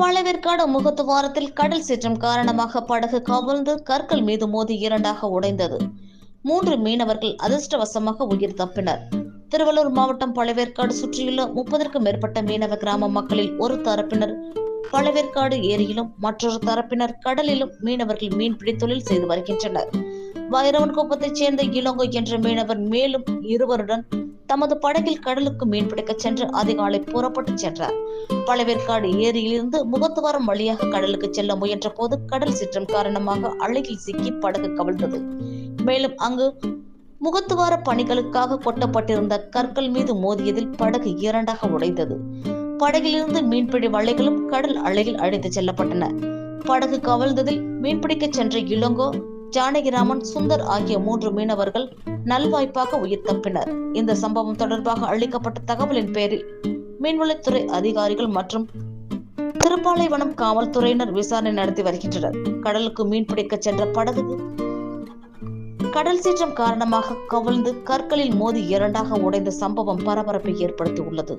பழவேற்காடு முகத்துவாரத்தில் கடல் சீற்றம் காரணமாக படகு கவிழ்ந்து கற்கள் மீது மோதி இரண்டாக உடைந்தது. மூன்று மீனவர்கள் அதிர்ஷ்டவசமாக உயிர் தப்பினர். திருவள்ளூர் மாவட்டம் பழவேற்காடு சுற்றியுள்ள முப்பதற்கும் மேற்பட்ட மீனவ கிராம மக்களில் ஒரு தரப்பினர் பழவேற்காடு ஏரியிலும் மற்றொரு தரப்பினர் கடலிலும் மீனவர்கள் மீன்பிடி தொழில் செய்து வருகின்றனர். வைரவன் குப்பத்தைச் சேர்ந்த இளங்கோ என்ற மீனவர் மேலும் இருவருடன் தமது படகில் கடலுக்கு மீன்பிடிக்க சென்று அதிகாலை புறப்பட்டு சென்றார். பழவேற்காடு ஏரியிலிருந்து முகத்துவாரம் வழியாக கடலுக்கு செல்ல முயன்ற போது கடல் சீற்றம் காரணமாக அழகில் சிக்கி படகு கவிழ்ந்தது. மேலும் அங்கு முகத்துவார பணிகளுக்காக கொட்டப்பட்டிருந்த கற்கள் மீது மோதியதில் படகு இரண்டாக உடைந்தது. படகிலிருந்து மீன்பிடி வலைகளும் கடல் அலையில் அழைத்து செல்லப்பட்டன. படகு கவிழ்ந்ததில் மீன்பிடிக்க சென்ற இளங்கோ ஜானகிராமன் சுந்தர் ஆகிய மூன்று மீனவர்கள் நல்வாய்ப்பாக உயிர் தப்பினர். இந்த சம்பவம் தொடர்பாக அளிக்கப்பட்ட தகவலின் பேரில் மீன்வளத்துறை அதிகாரிகள் மற்றும் திருப்பாலைவனம் காவல்துறையினர் விசாரணை நடத்தி வருகின்றனர். கடலுக்கு மீன் பிடிக்க சென்ற படகு கடல் சீற்றம் காரணமாக கவிழ்ந்து கற்களில் மோதி இரண்டாக உடைந்த சம்பவம் பரபரப்பை ஏற்படுத்தியுள்ளது.